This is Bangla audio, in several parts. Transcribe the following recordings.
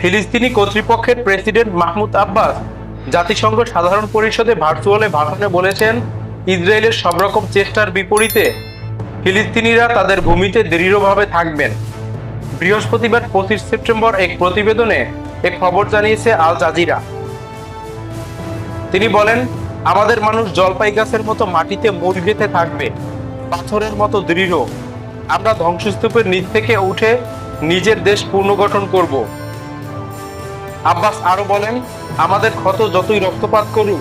ফিলিস্তিনি কর্তৃপক্ষের প্রেসিডেন্ট মাহমুদ আব্বাস জাতিসংঘ সাধারণ পরিষদে ভার্চুয়ালে ভাষণে বলেছেন, ইসরায়েলের সব রকম চেষ্টার বিপরীতে ফিলিস্তিনিরা তাদের ভূমিতে দৃঢ়ভাবে থাকবেন। বৃহস্পতিবার পঁচিশ সেপ্টেম্বর এক প্রতিবেদনে এক খবর জানিয়েছে আল জাজিরা। তিনি বলেন, আমাদের মানুষ জলপাই গাছের মতো মাটিতে মূল গেঁথে থাকবে, পাথরের মতো দৃঢ়। আমরা ধ্বংসস্তূপের নিচ থেকে উঠে নিজের দেশ পুনর্গঠন করব। আব্বাস আরও বলেন, আমাদের ক্ষত যতই রক্তপাত করুক,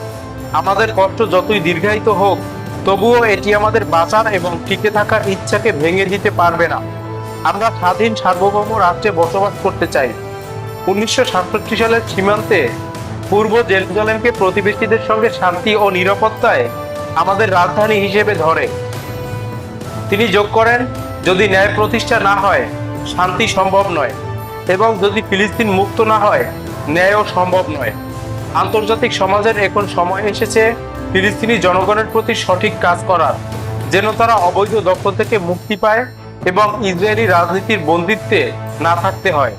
আমাদের কষ্ট যতই দীর্ঘায়িত হোক, তবুও এটি আমাদের বাঁচার এবং টিকে থাকার ইচ্ছাকে ভেঙে দিতে পারবে না। আমরা স্বাধীন সার্বভৌম রাষ্ট্রে বসবাস করতে চাই। উনিশশো সাতষট্টি সালের সীমান্তে পূর্ব জেরুজালেমকে প্রতিবেশীদের সঙ্গে শান্তি ও নিরাপত্তায় আমাদের রাজধানী হিসেবে ধরে। তিনি যোগ করেন, যদি ন্যায় প্রতিষ্ঠা না হয়, শান্তি সম্ভব নয়। এবং যদি ফিলিস্তিন মুক্ত না হয়, ন্যায়ও সম্ভব নয়। আন্তর্জাতিক সমাজের এখন সময় এসেছে ফিলিস্তিনি জনগণের প্রতি সঠিক কাজ করার, যেন তারা অবৈধ দখল থেকে মুক্তি পায় এবং ইসরায়েলি রাজনীতির বন্দিত্বে না থাকতে হয়।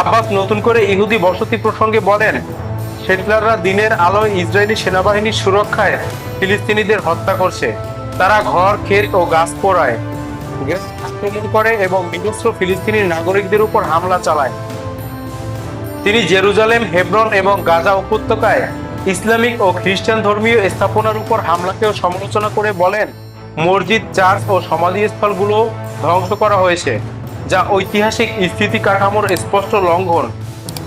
আব্বাস নতুন করে ইহুদি বসতি প্রসঙ্গে বলেন সেটলাররা দিনের আলোয় ইসরায়েলি সেনাবাহিনীর সুরক্ষায় ফিলিস্তিনিদের হত্যা করছে। তারা ঘর, ক্ষেত ও গাছ পোড়ায়। আক্রমণ করে এবং বিনস্র ফিলিস্তিনি নাগরিকদের উপর হামলা চালায়। তিনি জেরুজালেম, হেব্রন এবং গাজা উপত্যকায় ইসলামিক ও খ্রিস্টান ধর্মীয় স্থাপনার উপর হামলাকেও সমালোচনা করে বলেন, মসজিদ, চার্চ ও সমাধি সমাধিস্থলগুলো ধ্বংস করা হয়েছে, যা ঐতিহাসিক স্থিতি কাঠামোর স্পষ্ট লঙ্ঘন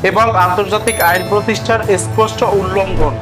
এবং আন্তর্জাতিক আইন প্রতিষ্ঠার স্পষ্ট উল্লঙ্ঘন।